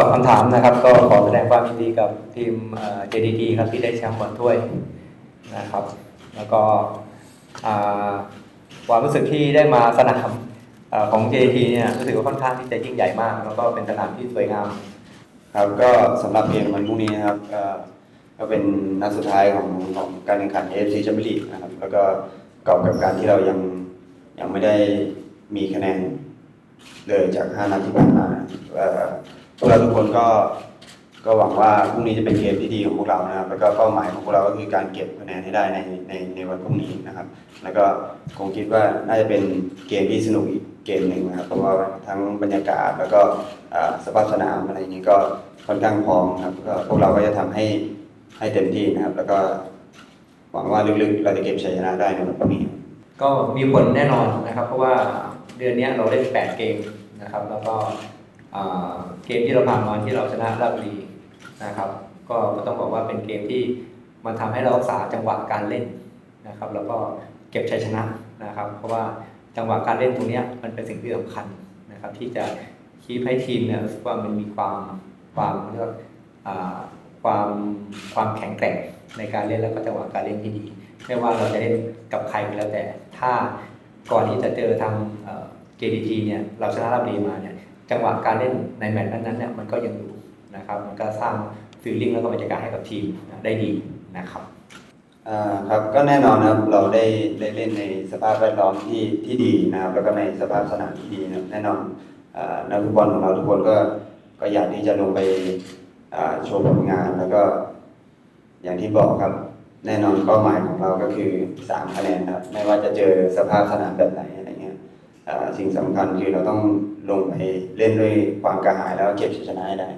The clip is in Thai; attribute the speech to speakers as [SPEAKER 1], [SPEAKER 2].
[SPEAKER 1] อบคำถามนะครับ ก็ขอแสดงความยินดีกับทีมเอ่อ JDT ครับที่ได้แชมป์บอลถ้วยนะครับ แล้วก็ความรู้สึกที่ได้มาสนามอของ JDT เนี่ยรู้สึกว่าค่อนข้างที่จะยิ่งใหญ่มาก แล้วก็เป็นสนามที่สวยงาม
[SPEAKER 2] ครับก็สำหรับเกมวันพรุ่งนี้นะครับก็เป็นนัดสุดท้ายของของการแข่งขัน AFC แชมเปี้ยนลีกนะครับ แล้วก็กอบกับการที่เรายังยังไม่ได้มีคะแนนเลยจาก 5 นัดที่ผ่านมา พวกเราทุกคนก็ก็หวังว่าพรุ่งนี้จะเป็นเกมที่ดีของพวกเรานะครับ แล้วก็เป้าหมายของพวกเราก็คือการเก็บคะแนนให้ได้ในในในวันพรุ่งนี้นะครับ แล้วก็คงคิดว่าน่าจะเป็นเกมที่สนุกอีกเกมหนึ่งนะครับ เพราะว่าทั้งบรรยากาศแล้วก็อ่อสภาพสนามอะไรอย่างนี้ก็ค่อนข้างพร้อมครับ ก็พวกเราก็จะทำให้ให้เต็มที่นะครับ แล้วก็หวังว่าลึกๆเราจะเก็บชัยชนะได้ในวันพรุ่งนี้
[SPEAKER 1] ก็มีผลแน่นอนนะครับ เพราะว่าเดือนนี้เราเล่น8เกมนะครับ แล้วก็ เกมที่เราผ่านมาที่เราชนะราชบุรีนะครับ ก็ก็ต้องบอกว่าเป็นเกมที่มันทำให้เรารักษาจังหวะการเล่นนะครับ แล้วก็เก็บชัยชนะนะครับ เพราะว่าจังหวะการเล่นตรงนี้มันเป็นสิ่งที่สำคัญนะครับ ที่จะคีบให้ทีมเนี่ยรู้สึกว่ามันมีความความเรียกความความแข็งแกร่งในการเล่นแล้วก็จังหวะการเล่นที่ดี ไม่ว่าเราจะเล่นกับใครก็แล้วแต่ ถ้าก่อนที่จะเจอทางเอ่อ JDT เนี่ยเราชนะราบรีมาเนี่ย จังหวะการเล่นในแมตช์นั้นๆเนี่ยมันก็ยังอยู่นะครับมันก็สร้างฟีลลิ่งแล้วก็บรรยากาศให้กับทีมได้ดีนะครับ
[SPEAKER 2] อ่าครับก็แน่นอนนะครับเราได้ได้เล่นในสภาพแวดล้อมที่ที่ดีนะครับแล้วก็ในสภาพสนามที่ดีนะแน่นอนอนักฟุตบอลของเราทุกคนก็ก็อยากที่จะลงไปโชว์ผลงานแล้วก็ อย่างที่บอกครับแน่นอนเป้าหมายของเราก็คือสามคะแนนครับไม่ว่าจะเจอสภาพสนามแบบไหนอะไร สิ่งสำคัญคือเราต้องลงไปเล่นด้วยความกระหายแล้วเก็บชัยชนะให้ได้